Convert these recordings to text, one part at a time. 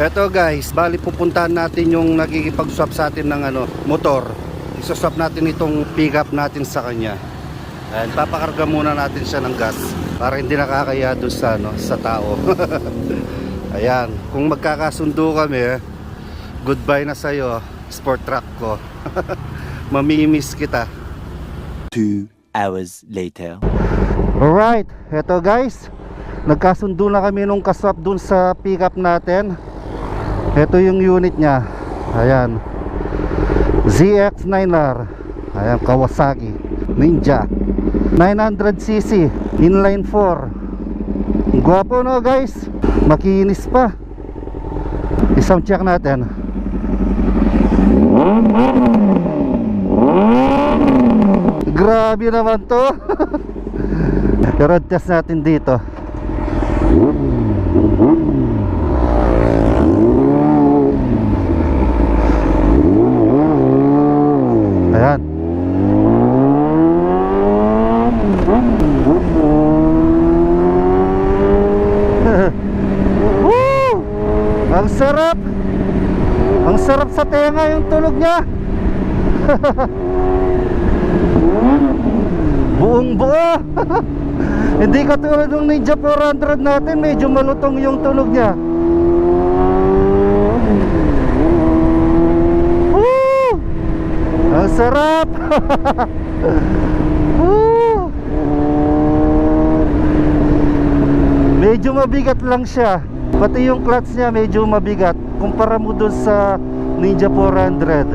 Eto guys, bali pupuntahan natin yung nagkikipag-swap sa atin ng ano, motor. Isoswap natin itong pickup natin sa kanya. Ayan, papakarga muna natin siya ng gas para hindi nakakaya doon sa, ano, sa tao. Ayan, kung magkakasundo kami, goodbye na sa'yo, sport truck ko. Mamimiss kita. Two hours later. Alright, eto guys Nagkasundo na kami nung kaswap dun sa pickup natin Ito yung unit niya. Ayan. ZX9R Ayan, Kawasaki. Ninja. 900cc Inline 4 Gwapo no guys? Makinis pa. Isang check natin. Grabe naman to. Pero test natin dito Ang sarap. Ang sarap sa tenga yung tunog niya. Buong buo. Hindi katulad ng Ninja 400 natin Medyo malutong yung tunog niya. Woo! Ang sarap. Woo! Medyo mabigat lang siya Pati yung clutch niya medyo mabigat Kumpara mo dun sa Ninja 400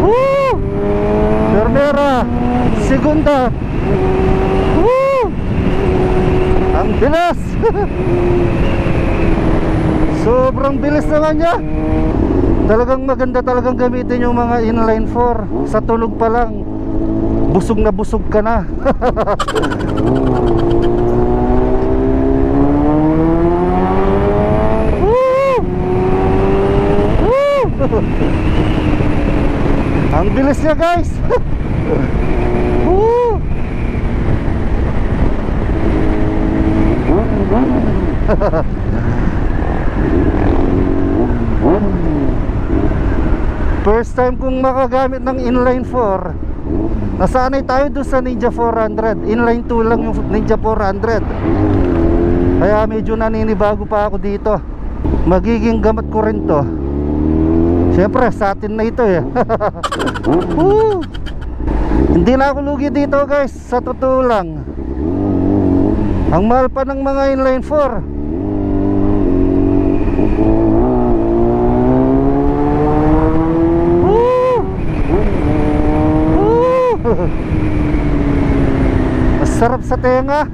Woo! Ternera Segunda. Woo! Ang bilis! Sobrang bilis naman niya. Talagang maganda talagang gamitin yung mga inline 4 Sa tunog pa lang Busog na busog ka na! Ang bilis niya guys! First time kong makagamit ng inline 4 Nasanay tayo doon sa Ninja 400 Inline 2 lang yung Ninja 400 Kaya medyo naninibago pa ako dito. Magiging gamat ko rin to. Siyempre sa na ito eh! Hindi na ako lugi dito guys. Sa totoo lang. Ang mahal pa ng mga inline 4 Masarap sa tenga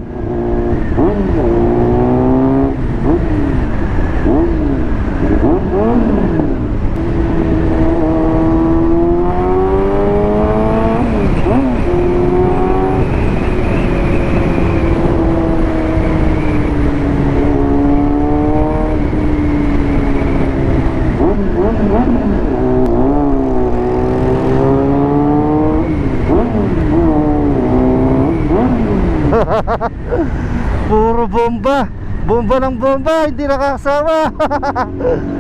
Puro bomba. Bomba ng bomba Hindi nakakasawa